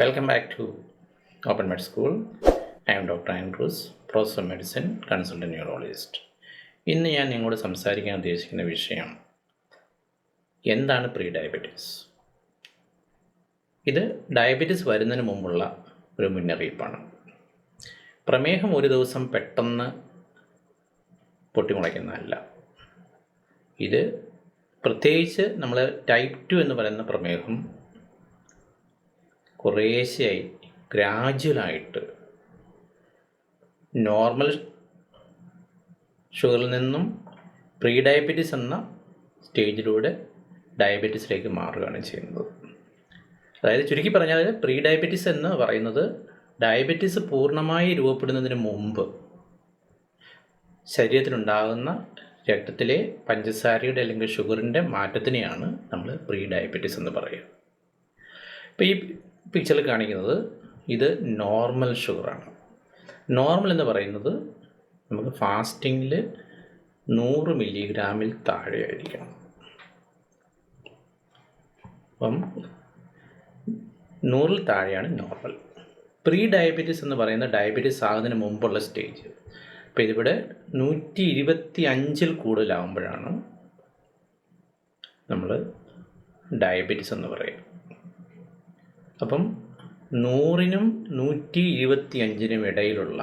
Welcome back to Med School. I am Dr. Andrews, Professor of Medicine, Consultant Neurologist. ഇന്ന് ഞാൻ നിങ്ങളോട് സംസാരിക്കാൻ ഉദ്ദേശിക്കുന്ന വിഷയം എന്താണ് പ്രീ ഡയബറ്റീസ് ഇത് ഡയബറ്റീസ് വരുന്നതിന് മുമ്പുള്ള ഒരു മുന്നറിയിപ്പാണ് പ്രമേഹം ഒരു ദിവസം പെട്ടെന്ന് പൊട്ടിമുളയ്ക്കുന്നതല്ല ഇത് പ്രത്യേകിച്ച് നമ്മൾ ടൈപ്പ് ടു എന്ന് പറയുന്ന പ്രമേഹം കുറേശ്ശെയായി ഗ്രാജുവലായിട്ട്. നോർമൽ ഷുഗറിൽ നിന്നും പ്രീ ഡയബറ്റീസ് എന്ന സ്റ്റേജിലൂടെ ഡയബറ്റീസിലേക്ക് മാറുകയാണ് ചെയ്യുന്നത്. അതായത് ചുരുക്കി പറഞ്ഞാൽ പ്രീ ഡയബറ്റീസ് എന്ന് പറയുന്നത് ഡയബറ്റീസ് പൂർണമായി രൂപപ്പെടുന്നതിന് മുമ്പ് ശരീരത്തിലുണ്ടാകുന്ന രക്തത്തിലെ പഞ്ചസാരയുടെ അല്ലെങ്കിൽ ഷുഗറിന്റെ മാറ്റത്തിനെയാണ് നമ്മൾ പ്രീ ഡയബറ്റീസ് എന്ന് പറയുക. ഇപ്പോൾ ഈ പിക്ചറിൽ കാണിക്കുന്നത് ഇത് നോർമൽ ഷുഗറാണ് നോർമൽ എന്ന് പറയുന്നത് നമുക്ക് ഫാസ്റ്റിങ്ങിൽ നൂറ് മില്ലിഗ്രാമിൽ താഴെ ആയിരിക്കണം അപ്പം നൂറിൽ താഴെയാണ് നോർമൽ പ്രീ ഡയബറ്റീസ് എന്ന് പറയുന്ന ഡയബറ്റീസ് ആകുന്നതിന് മുമ്പുള്ള സ്റ്റേജ് അപ്പോൾ ഇതിവിടെ നൂറ്റി ഇരുപത്തി അഞ്ചിൽ കൂടുതലാകുമ്പോഴാണ് നമ്മൾ ഡയബറ്റീസ് എന്ന് പറയുക. അപ്പം നൂറിനും നൂറ്റി ഇരുപത്തി അഞ്ചിനും ഇടയിലുള്ള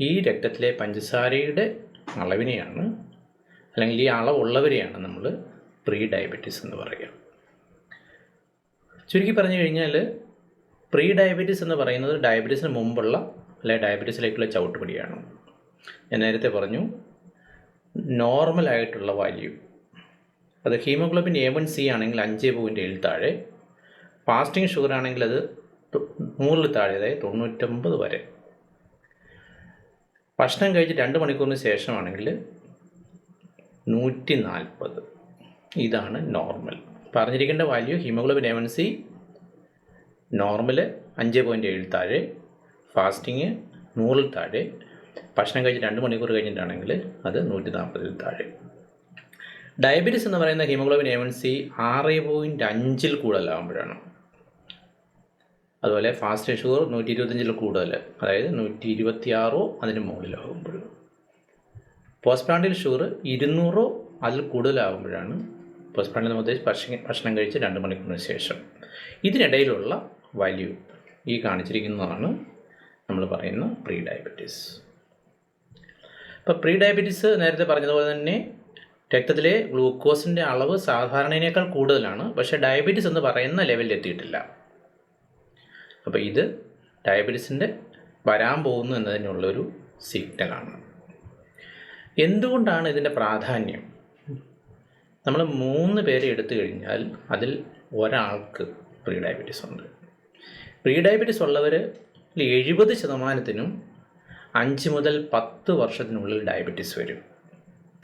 ഈ രക്തത്തിലെ പഞ്ചസാരയുടെ അളവിനെയാണ് അല്ലെങ്കിൽ ഈ അളവുള്ളവരെയാണ് നമ്മൾ പ്രീ ഡയബറ്റിസ് എന്ന് പറയുക. ചുരുക്കി പറഞ്ഞു കഴിഞ്ഞാൽ പ്രീ ഡയബറ്റിസ് എന്ന് പറയുന്നത് ഡയബറ്റീസിന് മുമ്പുള്ള അല്ലെ ഡയബറ്റീസിലേക്കുള്ള ചവിട്ടുപടിയാണ്. ഞാൻ നേരത്തെ പറഞ്ഞു നോർമലായിട്ടുള്ള വാല്യൂ അത് ഹീമോഗ്ലോബിൻ എ വൺ സി ആണെങ്കിൽ അഞ്ച് പോയിന്റ് ഏഴ് താഴെ. ഫാസ്റ്റിംഗ് ഷുഗർ ആണെങ്കിൽ അത് നൂറിൽ താഴെ അതായത് തൊണ്ണൂറ്റൊമ്പത് വരെ. ഭക്ഷണം കഴിച്ച് രണ്ട് മണിക്കൂറിന് ശേഷമാണെങ്കിൽ നൂറ്റി നാൽപ്പത് ഇതാണ് normal പറഞ്ഞിരിക്കേണ്ട value haemoglobin A one C normal അഞ്ച് പോയിന്റ് ഏഴ് താഴെ ഫാസ്റ്റിങ് നൂറിൽ താഴെ ഭക്ഷണം കഴിച്ച് രണ്ട് മണിക്കൂർ കഴിഞ്ഞിട്ടാണെങ്കിൽ അത് നൂറ്റി നാൽപ്പതിൽ താഴെ. ഡയബറ്റീസ് എന്ന് പറയുന്ന ഹീമോഗ്ലോബിൻ എ വൺ സി ആറ് പോയിന്റ് അഞ്ചിൽ കൂടുതലാകുമ്പോഴാണ്. അതുപോലെ ഫാസ്റ്റ് ഷുഗർ നൂറ്റി ഇരുപത്തഞ്ചിൽ കൂടുതൽ അതായത് നൂറ്റി ഇരുപത്തി ആറോ അതിന് മുകളിലാകുമ്പോൾ പോസ്റ്റ് പ്രാണ്ടിൽ ഷുഗർ ഇരുന്നൂറോ അതിൽ കൂടുതലാകുമ്പോഴാണ് പോസ്റ്റ് പ്രാണ്ടിൽ ഉദ്ദേശിച്ച് ഭക്ഷണം ഭക്ഷണം കഴിച്ച് രണ്ട് മണിക്കൂറിന് ശേഷം. ഇതിനിടയിലുള്ള വാല്യൂ ഈ കാണിച്ചിരിക്കുന്നതാണ് നമ്മൾ പറയുന്ന പ്രീ ഡയബറ്റീസ് ഇപ്പോൾ പ്രീ ഡയബറ്റീസ് നേരത്തെ പറഞ്ഞതുപോലെ തന്നെ രക്തത്തിലെ ഗ്ലൂക്കോസിന്റെ അളവ് സാധാരണയേക്കാൾ കൂടുതലാണ്. പക്ഷേ ഡയബറ്റീസ് എന്ന് പറയുന്ന ലെവലിൽ എത്തിയിട്ടില്ല. അപ്പോൾ ഇത് ഡയബറ്റീസിന്റെ വരാൻ പോകുന്നു എന്നതിനുള്ളൊരു സിഗ്നലാണ് എന്തുകൊണ്ടാണ് ഇതിന്റെ പ്രാധാന്യം? നമ്മൾ മൂന്ന് പേരെ എടുത്തു കഴിഞ്ഞാൽ അതിൽ ഒരാൾക്ക് പ്രീ ഡയബറ്റീസ് ഉണ്ട്. പ്രീ ഡയബറ്റീസ് ഉള്ളവർ എഴുപത് ശതമാനത്തിനും അഞ്ച് മുതൽ പത്ത് വർഷത്തിനുള്ളിൽ ഡയബറ്റീസ് വരും.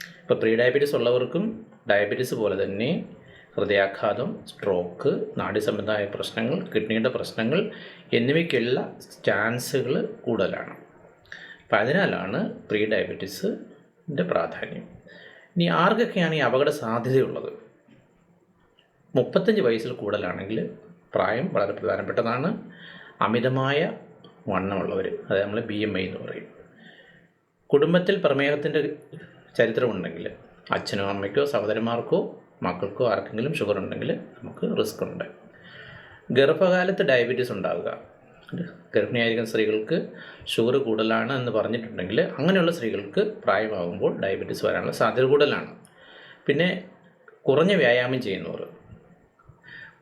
ഇപ്പോൾ പ്രീ ഡയബറ്റീസ് ഉള്ളവർക്കും ഡയബറ്റീസ് പോലെ തന്നെ ഹൃദയാഘാതം സ്ട്രോക്ക് നാഡീസംബന്ധമായ പ്രശ്നങ്ങൾ കിഡ്നിയുടെ പ്രശ്നങ്ങൾ എന്നിവയ്ക്കുള്ള ചാൻസുകൾ കൂടുതലാണ്. അപ്പം അതിനാലാണ് പ്രീ ഡയബറ്റീസിന്റെ പ്രാധാന്യം. ഇനി ആർക്കൊക്കെയാണ് ഈ അപകട സാധ്യതയുള്ളത്? മുപ്പത്തഞ്ച് വയസ്സിൽ കൂടുതലാണെങ്കിൽ പ്രായം വളരെ പ്രധാനപ്പെട്ടതാണ്. അമിതമായ വണ്ണമുള്ളവർ അതായത് നമ്മൾ ബി എം ഐ എന്ന് പറയും. കുടുംബത്തിൽ പ്രമേഹത്തിന്റെ ചരിത്രമുണ്ടെങ്കിൽ അച്ഛനോ അമ്മയ്ക്കോ സഹോദരന്മാർക്കോ മക്കൾക്കോ ആർക്കെങ്കിലും ഷുഗർ ഉണ്ടെങ്കിൽ നമുക്ക് റിസ്ക് ഉണ്ട്. ഗർഭകാലത്ത് ഡയബറ്റീസ് ഉണ്ടാവുക. ഗർഭിണിയായിരിക്കുന്ന സ്ത്രീകൾക്ക് ഷുഗർ കൂടുതലാണ് എന്ന് പറഞ്ഞിട്ടുണ്ടെങ്കിൽ അങ്ങനെയുള്ള സ്ത്രീകൾക്ക് പ്രായമാകുമ്പോൾ ഡയബറ്റീസ് വരാനുള്ള സാധ്യത കൂടുതലാണ്. പിന്നെ കുറഞ്ഞ വ്യായാമം ചെയ്യുന്നവർ.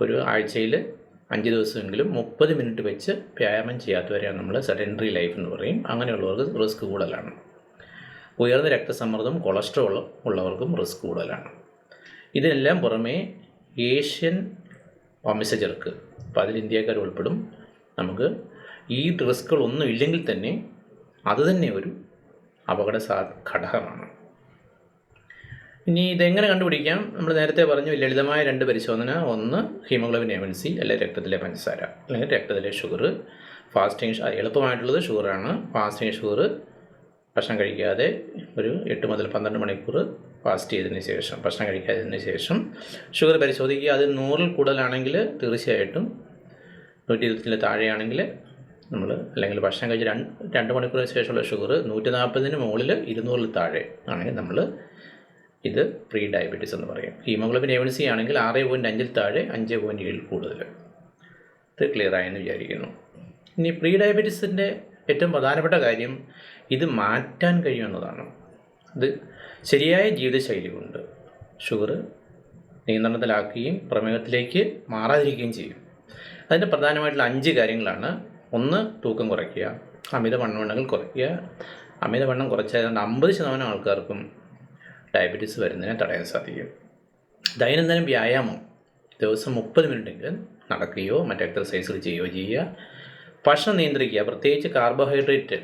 ഒരു ആഴ്ചയിൽ അഞ്ച് ദിവസമെങ്കിലും മുപ്പത് മിനിറ്റ് വെച്ച് വ്യായാമം ചെയ്യാത്തവരെയാണ് നമ്മൾ സെഡൻഡറി ലൈഫ് എന്ന് പറയും. അങ്ങനെയുള്ളവർക്ക് റിസ്ക് കൂടുതലാണ്. ഉയർന്ന രക്തസമ്മർദ്ദം കൊളസ്ട്രോൾ ഉള്ളവർക്കും റിസ്ക് കൂടുതലാണ്. ഇതിനെല്ലാം പുറമേ ഏഷ്യൻ വംശജർക്ക് അപ്പോൾ അതിൽ ഇന്ത്യക്കാർ ഉൾപ്പെടും നമുക്ക് ഈ റിസ്കുകളൊന്നും ഇല്ലെങ്കിൽ തന്നെ അത് തന്നെ ഒരു അപകട സാ ഘടകമാണ്. ഇനി ഇതെങ്ങനെ കണ്ടുപിടിക്കാം? നമ്മൾ നേരത്തെ പറഞ്ഞു ലളിതമായ രണ്ട് പരിശോധന. ഒന്ന് ഹീമോഗ്ലോബിൻ എ വൺ സി അല്ലെങ്കിൽ രക്തത്തിലെ പഞ്ചസാര അല്ലെങ്കിൽ രക്തത്തിലെ ഷുഗർ. ഫാസ്റ്റിംഗ് എളുപ്പമായിട്ടുള്ളത് ഷുഗറാണ്. ഫാസ്റ്റിംഗ് ഷുഗർ ഭക്ഷണം കഴിക്കാതെ ഒരു എട്ട് മുതൽ പന്ത്രണ്ട് മണിക്കൂർ ഫാസ്റ്റ് ചെയ്തതിന് ശേഷം ഭക്ഷണം കഴിക്കാതിന് ശേഷം ഷുഗർ പരിശോധിക്കുക. അത് നൂറിൽ കൂടുതലാണെങ്കിൽ തീർച്ചയായിട്ടും നൂറ്റി ഇരുപത്തിന് താഴെയാണെങ്കിൽ നമ്മൾ അല്ലെങ്കിൽ ഭക്ഷണം കഴിച്ച് രണ്ട് രണ്ട് മണിക്കൂറിന് ശേഷമുള്ള ഷുഗർ നൂറ്റി നാൽപ്പതിന് മുകളിൽ ഇരുന്നൂറിൽ താഴെ ആണെങ്കിൽ നമ്മൾ ഇത് പ്രീ ഡയബറ്റീസ് എന്ന് പറയും. ഹീമോഗ്ലോബിൻ എ സി ആണെങ്കിൽ ആറ് പോയിന്റ് അഞ്ചിൽ താഴെ അഞ്ച് പോയിന്റ് ഏഴിൽ കൂടുതൽ. ഇത് ക്ലിയർ ആയെന്ന് വിചാരിക്കുന്നു. ഇനി പ്രീ ഡയബറ്റീസിന്റെ ഏറ്റവും പ്രധാനപ്പെട്ട കാര്യം ഇത് മാറ്റാൻ കഴിയുമെന്നതാണ്. ഇത് ശരിയായ ജീവിതശൈലി കൊണ്ട് ഷുഗർ നിയന്ത്രണത്തിലാക്കുകയും പ്രമേഹത്തിലേക്ക് മാറാതിരിക്കുകയും ചെയ്യും. അതിന്റെ പ്രധാനമായിട്ടുള്ള അഞ്ച് കാര്യങ്ങളാണ്. ഒന്ന് തൂക്കം കുറയ്ക്കുക. അമിത വണ്ണമുണ്ടെങ്കിൽ കുറയ്ക്കുക. അമിതവണ്ണം കുറച്ചാൽ അമ്പത് ശതമാനം ആൾക്കാർക്കും ഡയബറ്റീസ് വരുന്നതിനെ തടയാൻ സാധിക്കും. ദൈനംദിനം വ്യായാമം ദിവസം മുപ്പത് മിനിറ്റെങ്കിലും നടക്കുകയോ മറ്റ് എക്സർസൈസുകൾ ചെയ്യുകയോ ചെയ്യുക. ഭക്ഷണം നിയന്ത്രിക്കുക. പ്രത്യേകിച്ച് കാർബോഹൈഡ്രേറ്റ്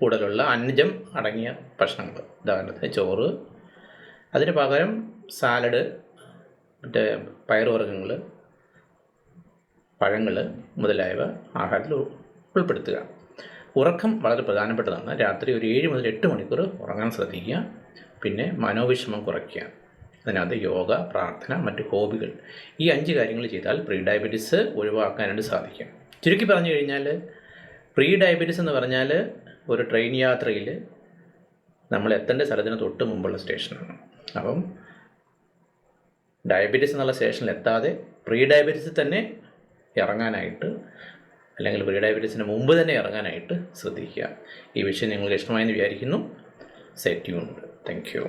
കൂടുതലുള്ള അന്നജം അടങ്ങിയ ഭക്ഷണങ്ങൾ. ഉദാഹരണത്തിന് ചോറ്. അതിന് പകരം സാലഡ് മറ്റേ പയറുവർഗങ്ങൾ പഴങ്ങൾ മുതലായവ ആഹാരത്തിൽ ഉൾപ്പെടുത്തുക. ഉറക്കം വളരെ പ്രധാനപ്പെട്ടതാണ്. രാത്രി ഒരു ഏഴ് മുതൽ എട്ട് മണിക്കൂർ ഉറങ്ങാൻ ശ്രദ്ധിക്കുക. പിന്നെ മനോവിഷമം കുറയ്ക്കുക. അതിനകത്ത് യോഗ പ്രാർത്ഥന മറ്റ് ഹോബികൾ ഈ അഞ്ച് കാര്യങ്ങൾ ചെയ്താൽ പ്രീ ഡയബറ്റീസ് ഒഴിവാക്കാനായിട്ട് സാധിക്കും. ചുരുക്കി പറഞ്ഞു കഴിഞ്ഞാൽ പ്രീ ഡയബറ്റീസ് എന്ന് പറഞ്ഞാൽ ഒരു ട്രെയിൻ യാത്രയിൽ നമ്മൾ എത്തേണ്ട സ്ഥലത്തിന് തൊട്ട് മുമ്പുള്ള സ്റ്റേഷനാണ് അപ്പം ഡയബറ്റീസ് എന്നുള്ള സ്റ്റേഷനിൽ എത്താതെ പ്രീ ഡയബറ്റീസിൽ തന്നെ ഇറങ്ങാനായിട്ട് അല്ലെങ്കിൽ പ്രീ ഡയബറ്റീസിന് മുമ്പ് തന്നെ ഇറങ്ങാനായിട്ട് ശ്രദ്ധിക്കുക. ഈ വിഷയം നിങ്ങൾക്ക് ഇഷ്ടമായെന്ന് വിചാരിക്കുന്നു. Set യൂണ്ട് thank you